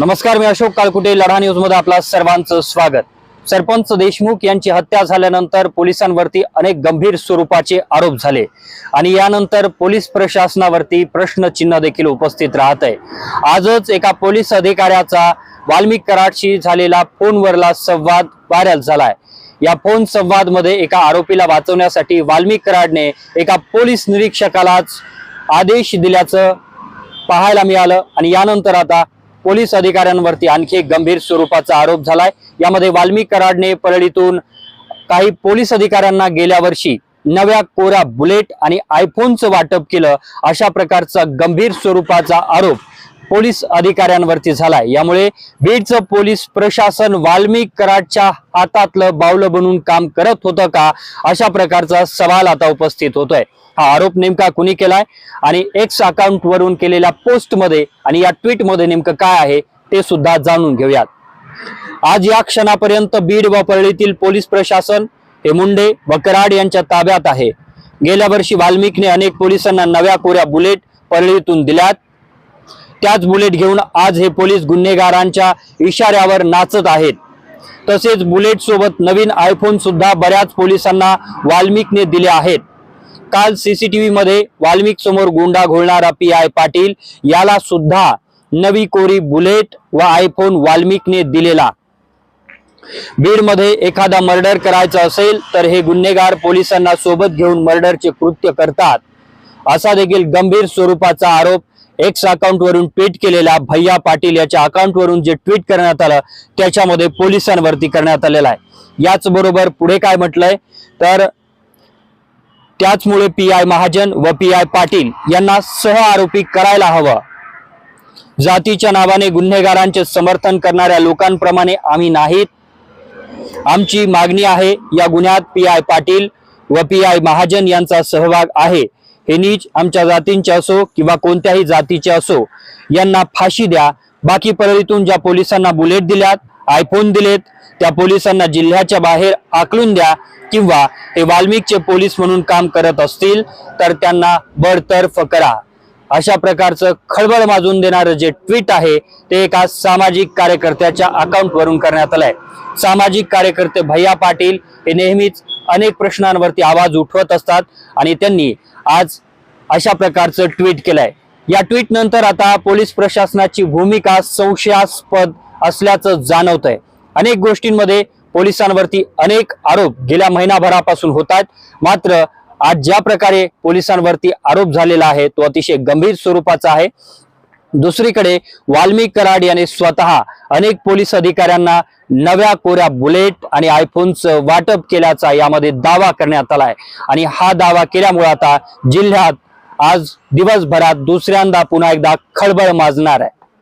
नमस्कार मी अशोक काळकुटे लढा न्यूजमध्ये आपला सर्वांचं स्वागत. सरपंच देशमुख यांची हत्या झाल्यानंतर पोलिसांवरती अनेक गंभीर स्वरूपाचे आरोप झाले. आणि यानंतर पोलीस प्रशासनावरती प्रश्नचिन्ह देखील उपस्थित राहत आहे. आजच एका पोलीस अधिकाऱ्याचा वाल्मिक कराडशी झालेला फोनवरला संवाद व्हायरल झालाय. या फोन संवादमध्ये एका आरोपीला वाचवण्यासाठी वाल्मिक कराडने एका पोलीस निरीक्षकालाच आदेश दिल्याचं पाहायला मिळालं. आणि यानंतर आता पोलीस अधिकाऱ्यांवरती आणखी एक गंभीर स्वरूपाचा आरोप झालाय. यामध्ये वाल्मिक कराडने परळीतून काही पोलीस अधिकाऱ्यांना गेल्या वर्षी नव्या कोरा बुलेट आणि आयफोनचं वाटप केलं अशा प्रकारचा गंभीर स्वरूपाचा आरोप पोलीस अधिकाऱ्यांवरती झालाय. यामुळे बीडचं पोलीस प्रशासन वाल्मिक कराडच्या हातातलं बावलं बनून काम करत होतं का? अशा प्रकारचा सवाल आता उपस्थित होतोय. हा आरोप नेमका कुणी केलाय? आणि एक्स अकाउंट वरून केलेल्या पोस्टमध्ये आणि या ट्विटमध्ये नेमकं काय आहे ते सुद्धा जाणून घेऊयात. आज या क्षणापर्यंत बीड व परळीतील पोलीस प्रशासन हे मुंडे व कराड यांच्या ताब्यात आहे. गेल्या वर्षी वाल्मिकने अनेक पोलिसांना नव्या कोऱ्या बुलेट परळीतून दिल्यात. त्याच बुलेट घेऊन आज हे पोलीस गुन्हेगारांच्या इशाऱ्यावर नाचत आहेत. तसेच बुलेट सोबत नवीन आयफोन सुद्धा बऱ्याच पोलिसांना वाल्मिकने दिले आहेत. काल सीसीटीव्ही मध्ये वाल्मिक समोर गुंडा घोळणारा पी आय पाटील याला सुद्धा नवी कोरी बुलेट व आयफोन वाल्मिकने दिलेला. बीडमध्ये एखादा मर्डर करायचा असेल तर हे गुन्हेगार पोलिसांना सोबत घेऊन मर्डरचे कृत्य करतात. असा देखील गंभीर स्वरूपाचा आरोप एक्स अकाउंट वरून ट्विट केलेल्या भैया पाटील याच्या अकाउंट वरून जे ट्विट करण्यात आलं त्याच्यामध्ये पोलिसांवरती करण्यात आलेला आहे. याच बरोबर पुढे काय म्हटलंय? तर त्याचमुळे पी आय महाजन व पी आय पाटील यांना सह आरोपी करायला हवं. जातीच्या नावाने गुन्हेगारांचे समर्थन करणाऱ्या लोकांप्रमाणे आम्ही नाहीत. आमची मागणी आहे या गुन्ह्यात पी आय पाटील व पी आय महाजन यांचा सहभाग आहे. हे नीच आमच्या जातींचे असो किंवा कोणत्याही जातीचे असो यांना फाशी द्या. बाकी परळीतून ज्या पोलिसांना बुलेट दिल्यात आयफोन दिलेत त्या पोलिसांना जिल्ह्याच्या बाहेर आकलून द्या किंवा हे वाल्मिकचे पोलीस म्हणून काम करत असतील तर त्यांना बडतर्फ करा. अशा प्रकारचं खळबळ माजून देणारं जे ट्विट आहे ते एका सामाजिक कार्यकर्त्याच्या अकाउंटवरून करण्यात आलंय. सामाजिक कार्यकर्ते भैया पाटील हे नेहमीच अनेक प्रश्नांवरती आवाज उठवत असतात आणि त्यांनी आज अशा प्रकारचं ट्विट केलंय. या ट्विट नंतर आता पोलीस प्रशासनाची भूमिका संशयास्पद असल्याचं जाणवतंय. अनेक गोष्टींमध्ये पोलिसांवरती अनेक आरोप गेल्या महिनाभरापासून होत आहेत मात्र आज ज्या प्रकारे पोलिसांवरती आरोप झालेला आहे तो अतिशय गंभीर स्वरूपाचा आहे. दुसरीकडे वाल्मिक कराड याने स्वतः अनेक पोलीस अधिकाऱ्यांना नव्या कोऱ्या बुलेट आणि आयफोनचं वाटप केल्याचा यामध्ये दावा करण्यात आलाय. आणि हा दावा केल्यामुळे आता जिल्ह्यात आज दिवसभरात दुसऱ्यांदा पुन्हा एकदा खळबळ माजणार आहे.